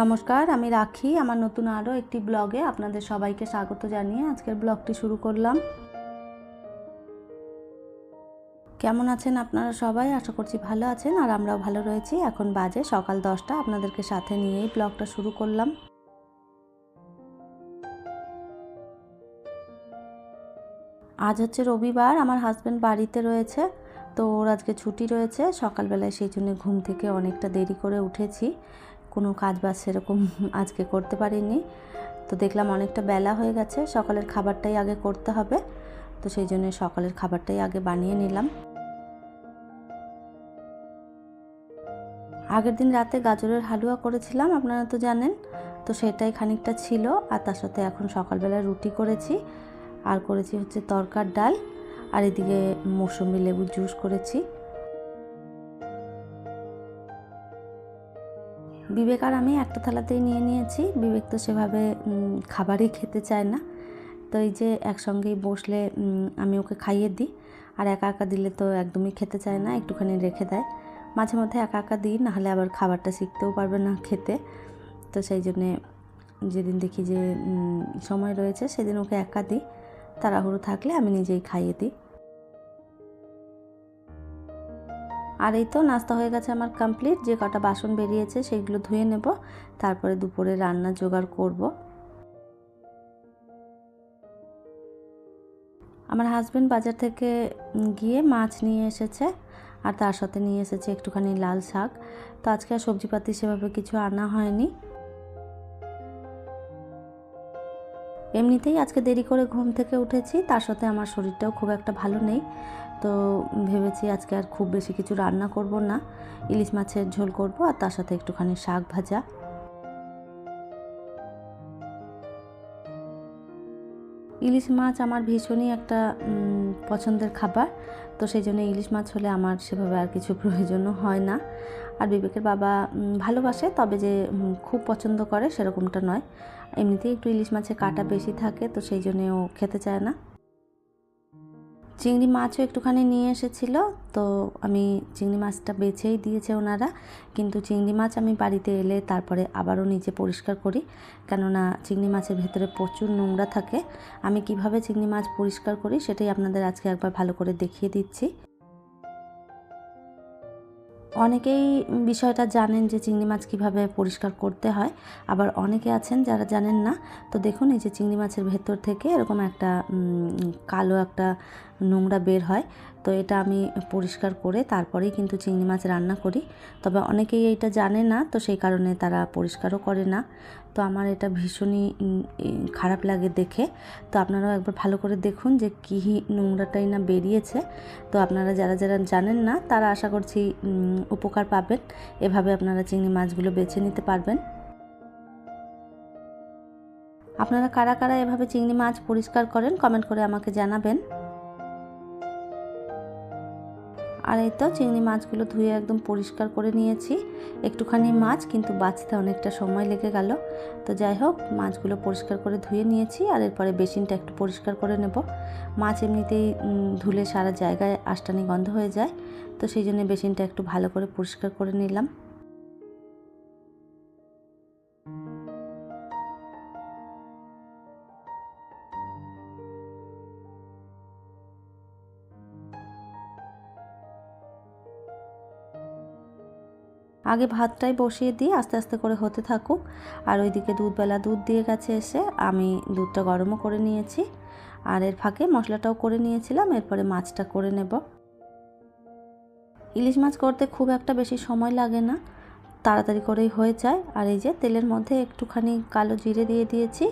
নমস্কার, আমি রাখি। আমার নতুন আরও একটি ব্লগে আপনাদের সবাইকে স্বাগত জানিয়ে আজকের ব্লগটি শুরু করলাম। কেমন আছেন আপনারা সবাই? আশা করছি ভালো আছেন আর আমরাও ভালো রয়েছি। এখন বাজে সকাল দশটা। আপনাদেরকে সাথে নিয়েই ব্লগটা শুরু করলাম। আজ হচ্ছে রবিবার। আমার হাজব্যান্ড বাড়িতে রয়েছে, তো ওর আজকে ছুটি রয়েছে। সকালবেলায় সেই জন্য ঘুম থেকে অনেকটা দেরি করে উঠেছি। কোনো কাজ বাজ সেরকম আজকে করতে পারিনি। তো দেখলাম অনেকটা বেলা হয়ে গেছে। সকালের খাবারটাই আগে করতে হবে। তো সেই জন্য সকালের খাবারটাই আগে বানিয়ে নিলাম। আগের দিন রাতে গাজরের হালুয়া করেছিলাম, আপনারা তো জানেন। তো সেটাই খানিকটা ছিল, আর তার সাথে এখন সকালবেলা রুটি করেছি। আর করেছি হচ্ছে তরকার ডাল, আর এদিকে মৌসুমি লেবুর জুস করেছি। বিবেক আর আমি একটা থালাতেই নিয়ে নিয়েছি। বিবেক তো সেভাবে খাবারই খেতে চায় না। তো এই যে একসঙ্গেই বসলে আমি ওকে খাইয়ে দিই। আর একা একা দিলে তো একদমই খেতে চায় না, একটুখানি রেখে দেয়। মাঝে মধ্যে একা একা দিই নাহলে আবার খাবারটা শিখতেও পারবে না খেতে। তো সেই জন্যে যেদিন দেখি যে সময় রয়েছে, সেদিন ওকে একা দিই। তাড়াহুড়ো থাকলে আমি নিজেই খাইয়ে দিই। আর এই তো নাস্তা হয়ে গেছে আমার কমপ্লিট যে কটা বাসন বেরিয়েছে সেইগুলো ধুয়ে নেব। তারপরে দুপুরে রান্না জোগাড় করব। আমার হাজব্যান্ড বাজার থেকে গিয়ে মাছ নিয়ে এসেছে আর তার সাথে নিয়ে এসেছে একটুখানি লাল শাক। তো আজকে আর সবজিপাতি সেভাবে কিছু আনা হয়নি। এমনিতেই আজকে দেরি করে ঘুম থেকে উঠেছি, তার সাথে আমার শরীরটাও খুব একটা ভালো নেই। তো ভেবেছি আজকে আর খুব বেশি কিছু রান্না করব না। ইলিশ মাছের ঝোল করব আর তার সাথে একটুখানি শাক ভাজা। ইলিশ মাছ আমার ভীষণই একটা পছন্দের খাবার। তো সেই জন্য ইলিশ মাছ হলে আমার সেভাবে আর কিছু প্রয়োজনও হয় না। আর বিবেকের বাবা ভালোবাসে, তবে যে খুব পছন্দ করে সেরকমটা নয়। এমনিতেই একটু ইলিশ মাছে কাটা বেশি থাকে, তো সেই জন্য ও খেতে চায় না। চিংড়ি মাছও একটুখানি নিয়ে এসেছিল, তো আমি চিংড়ি মাছটা বেছেই দিয়েছে ওনারা। কিন্তু চিংড়ি মাছ আমি বাড়িতে এলে তারপরে আবারও নিজে পরিষ্কার করি, কেননা চিংড়ি মাছের ভেতরে প্রচুর নোংরা থাকে। আমি কীভাবে চিংড়ি মাছ পরিষ্কার করি সেটাই আপনাদের আজকে একবার ভালো করে দেখিয়ে দিচ্ছি। অনেকেই বিষয়টা জানেন যে চিংড়ি মাছ কীভাবে পরিষ্কার করতে হয়, আবার অনেকে আছেন যারা জানেন না। তো দেখুন, এই যে চিংড়ি মাছের ভেতর থেকে এরকম একটা কালো একটা নোংরা বের হয়। তো এটা আমি পরিষ্কার করে তারপরেই কিন্তু চিংড়ি মাছ রান্না করি। তবে অনেকেই এইটা জানে না, তো সেই কারণে তারা পরিষ্কারও করে না। তো আমার এটা ভীষণই খারাপ লাগে দেখে। তো আপনারাও একবার ভালো করে দেখুন যে কী নোংরাটাই না বেরিয়েছে। তো আপনারা যারা যারা জানেন না, তারা আশা করছি উপকার পাবেন। এভাবে আপনারা চিংড়ি মাছগুলো বেছে নিতে পারবেন। আপনারা কারা কারা এভাবে চিংড়ি মাছ পরিষ্কার করেন, কমেন্ট করে আমাকে জানাবেন। আর এই তো চিংড়ি মাছগুলো ধুয়ে একদম পরিষ্কার করে নিয়েছি। একটুখানি মাছ, কিন্তু বাঁচতে অনেকটা সময় লেগে গেল। তো যাই হোক, মাছগুলো পরিষ্কার করে ধুয়ে নিয়েছি আর এরপরে বেসিনটা একটু পরিষ্কার করে নেব। মাছ এমনিতেই ধুলে সারা জায়গায় আষ্টানি গন্ধ হয়ে যায়। তো সেই জন্য বেসিনটা একটু ভালো করে পরিষ্কার করে নিলাম। আগে ভাতটাই বসিয়ে দিয়ে আস্তে আস্তে করে হতে থাকুক। আর ওইদিকে দুধবেলা দুধ দিয়ে গেছে এসে আমি দুধটা গরমও করে নিয়েছি। আর এর ফাঁকে মশলাটাও করে নিয়েছিলাম, এরপরে মাছটা করে নেব। ইলিশ মাছ করতে খুব একটা বেশি সময় লাগে না, তাড়াতাড়ি করেই হয়ে যায়। আর এই যে তেলের মধ্যে একটুখানি কালো জিরে দিয়ে দিয়েছি,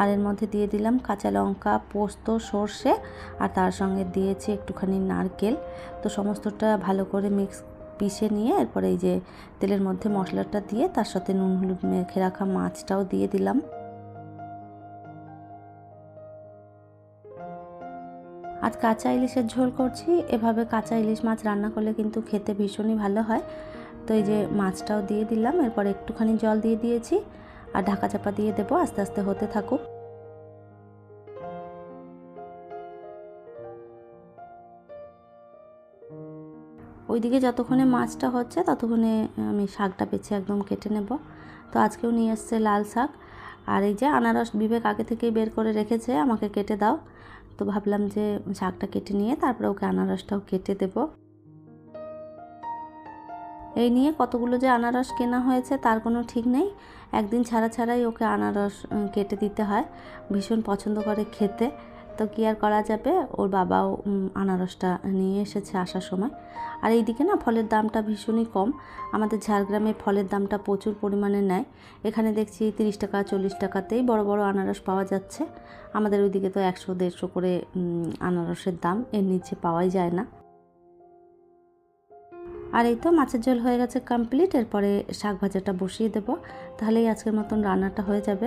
আর এর মধ্যে দিয়ে দিলাম কাঁচা লঙ্কা, পোস্ত, সর্ষে, আর তার সঙ্গে দিয়েছি একটুখানি নারকেল। তো সমস্তটা ভালো করে মিক্স পিষে নিয়ে এরপরে এই যে তেলের মধ্যে মশলাটা দিয়ে তার সাথে নুন হলুদ মেখে রাখা মাছটাও দিয়ে দিলাম। আজ কাঁচা ইলিশের ঝোল করছি, এভাবে কাঁচা ইলিশ মাছ রান্না করলে কিন্তু খেতে ভীষণই ভালো হয়। তো এই যে মাছটাও দিয়ে দিলাম, এরপর একটুখানি জল দিয়ে দিয়েছি, আর ঢাকা চাপা দিয়ে দেবো, আস্তে আস্তে হতে থাকুক। ওইদিকে যতক্ষণে মাছটা হচ্ছে, ততক্ষণে আমি শাকটা বেছে একদম কেটে নেব। তো আজকেও নিয়ে এসছে লাল শাক। আর এই যে আনারস বিবেক আগে থেকেই বের করে রেখেছে, আমাকে কেটে দাও। তো ভাবলাম যে শাকটা কেটে নিয়ে তারপরে ওকে আনারসটাও কেটে দেব। এই নিয়ে কতগুলো যে আনারস কেনা হয়েছে তার কোনো ঠিক নেই। একদিন ছাড়া ছাড়াই ওকে আনারস কেটে দিতে হয়। ভীষণ পছন্দ করে খেতে। তো কী আর করা যাবে? ওর বাবাও আনারসটা নিয়ে এসেছে আসার সময়। আর এইদিকে না ফলের দামটা ভীষণই কম। আমাদের ঝাড়গ্রামে ফলের দামটা প্রচুর পরিমাণে নেয়। এখানে দেখছি তিরিশ টাকা, চল্লিশ টাকাতেই বড় বড় আনারস পাওয়া যাচ্ছে। আমাদের ওইদিকে তো একশো, দেড়শো করে আনারসের দাম। এর নিচে পাওয়াই যায় না। আর এই তো মাছের ঝোল হয়ে গেছে কমপ্লিট এরপরে শাক ভাজাটা বসিয়ে দেবো। তাহলেই আজকের মতন রান্নাটা হয়ে যাবে।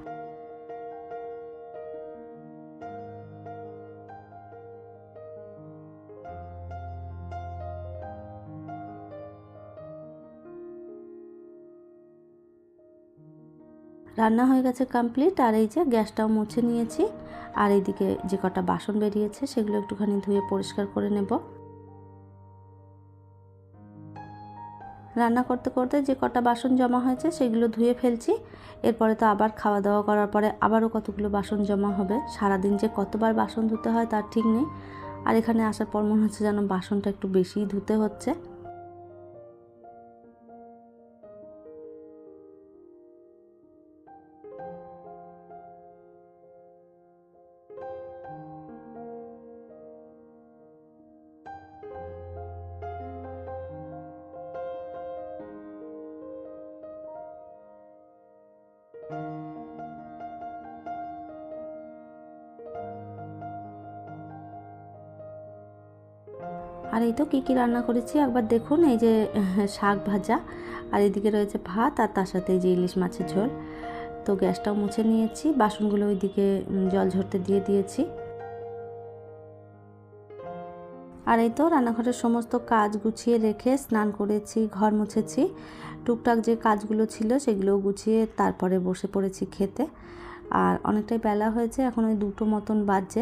রান্না হয়ে গেছে কমপ্লিট আর এই যে গ্যাসটাও মুছে নিয়েছি। আর এইদিকে যে কটা বাসন বেরিয়েছে, সেগুলো একটুখানি ধুয়ে পরিষ্কার করে নেব। রান্না করতে করতে যে কটা বাসন জমা হয়েছে, সেগুলো ধুয়ে ফেলছি। এরপরে তো আবার খাওয়া দাওয়া করার পরে আবারও কতগুলো বাসন জমা হবে। সারাদিন যে কতবার বাসন ধুতে হয় তার ঠিক নেই। আর এখানে আসার পর মনে হচ্ছে যেন বাসনটা একটু বেশিই ধুতে হচ্ছে। আর এই তো কী কী রান্না করেছি? একবার দেখুন, এই যে শাক ভাজা আর এদিকে রয়েছে ভাত আর তার সাথে যে ইলিশ মাছের ঝোল। তো গ্যাসটাও মুছে নিয়েছি, বাসনগুলো ওইদিকে জল ঝরতে দিয়ে দিয়েছি। আর এই তো রান্নাঘরের সমস্ত কাজ গুছিয়ে রেখে স্নান করেছি, ঘর মুছেছি। টুকটাক যে কাজগুলো ছিল সেগুলো গুছিয়ে তারপরে বসে পড়েছি খেতে। আর অনেকটাই বেলা হয়েছে, এখন ওই দুটো মতন বাজছে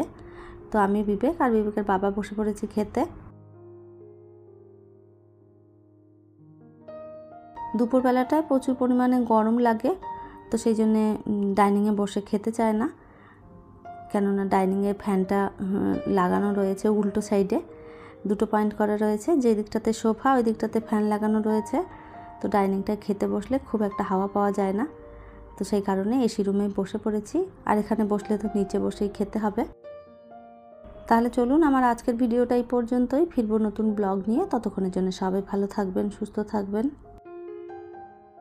তো আমি বিবেক আর বিবেকের বাবা বসে পড়েছি খেতে। দুপুরবেলাটায় প্রচুর পরিমাণে গরম লাগে, তো সেই জন্যে ডাইনিংয়ে বসে খেতে চায় না। কেননা ডাইনিংয়ে ফ্যানটা লাগানো রয়েছে উল্টো সাইডে দুটো পয়েন্ট করা রয়েছে, যে দিকটাতে সোফা, ওই দিকটাতে ফ্যান লাগানো রয়েছে। তো ডাইনিংটায় খেতে বসলে খুব একটা হাওয়া পাওয়া যায় না। তো সেই কারণে এসি রুমে বসে পড়েছি, আর এখানে বসলে তো নিচে বসেই খেতে হবে। তাহলে চলুন, আমার আজকের ভিডিওটা এই পর্যন্তই। ফিরবো নতুন ব্লগ নিয়ে। ততক্ষণের জন্য সবাই ভালো থাকবেন, সুস্থ থাকবেন।